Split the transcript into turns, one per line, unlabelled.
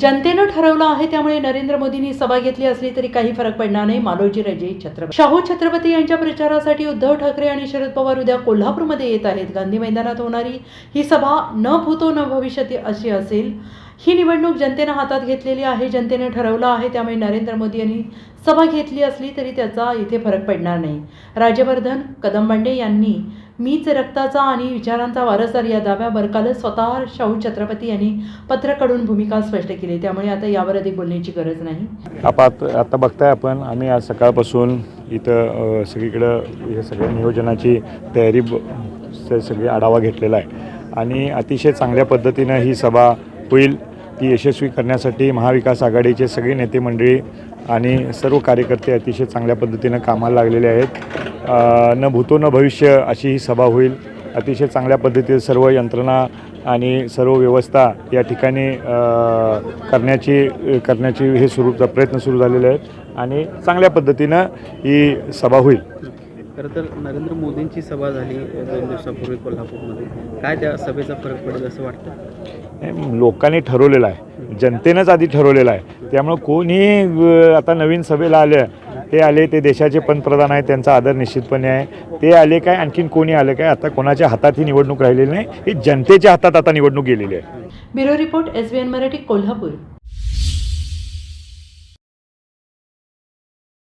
जनतेनं ठरवलं आहे त्यामुळे नरेंद्र मोदींनी सभा घेतली असली तरी काही फरक पडणार नाही. मालोजी राजे छत्रपती शाहू छत्रपती यांच्या प्रचारासाठी उद्धव ठाकरे आणि शरद पवार उद्या कोल्हापूरमध्ये येत आहेत. गांधी मैदानात होणारी ही सभा न भूतो न भविष्यती अशी असेल. ही निवडणूक जनतेनं हातात घेतलेली आहे जनतेनं ठरवलं आहे त्यामुळे नरेंद्र मोदी यांनी सभा घेतली असली तरी त्याचा इथे फरक पडणार नाही. राजवर्धन कदमबांडे यांनी मीच रक्ताचा आणि विचारांचा वारसदार या दाव्यावर कालच स्वतः शाहू छत्रपती यांनी पत्र काढून भूमिका स्पष्ट केली. त्यामुळे आता यावर अधिक बोलण्याची गरज नाही.
आप आता बघताय आपण आम्ही आज सकाळपासून इथं सगळीकडं हे सगळ्या नियोजनाची तयारी ब- सगळी आढावा घेतलेला आहे. आणि अतिशय चांगल्या पद्धतीनं ही सभा होईल ती यशस्वी करण्यासाठी महाविकास आघाडीचे सगळे नेते मंडळी आणि सर्व कार्यकर्ते अतिशय चांगल्या पद्धतीनं कामाला लागलेले आहेत. न भूतो न भविष्य अशी ही सभा होईल. अतिशय चांगल्या पद्धतीने सर्व यंत्रणा आणि सर्व व्यवस्था या ठिकाणी करण्याची करण्याची हे सुरू प्रयत्न सुरू झालेले आहेत आणि चांगल्या पद्धतीनं ही सभा होईल.
खरं तर नरेंद्र मोदींची सभा झाली दोन दिवसापूर्वी कोल्हापूरमध्ये. काय त्या सभेचा फरक पडेल असं वाटतं?
लोकांनी ठरवलेलं आहे. जनतेनंच आधी ठरवलेलं आहे. त्यामुळं कोणी आता नवीन सभेला आले ते आले ते देशाचे पंतप्रधान आहेत त्यांचा आदर निश्चितपणे आहे. ते आले काय आणखीन कोणी आलं काय? आता कोणाच्या हातात ही निवडणूक राहिलेली नाही. ही जनतेच्या हातात आता निवडणूक गेलेली आहे.
Bureau report S B N Marathi Kolhapur.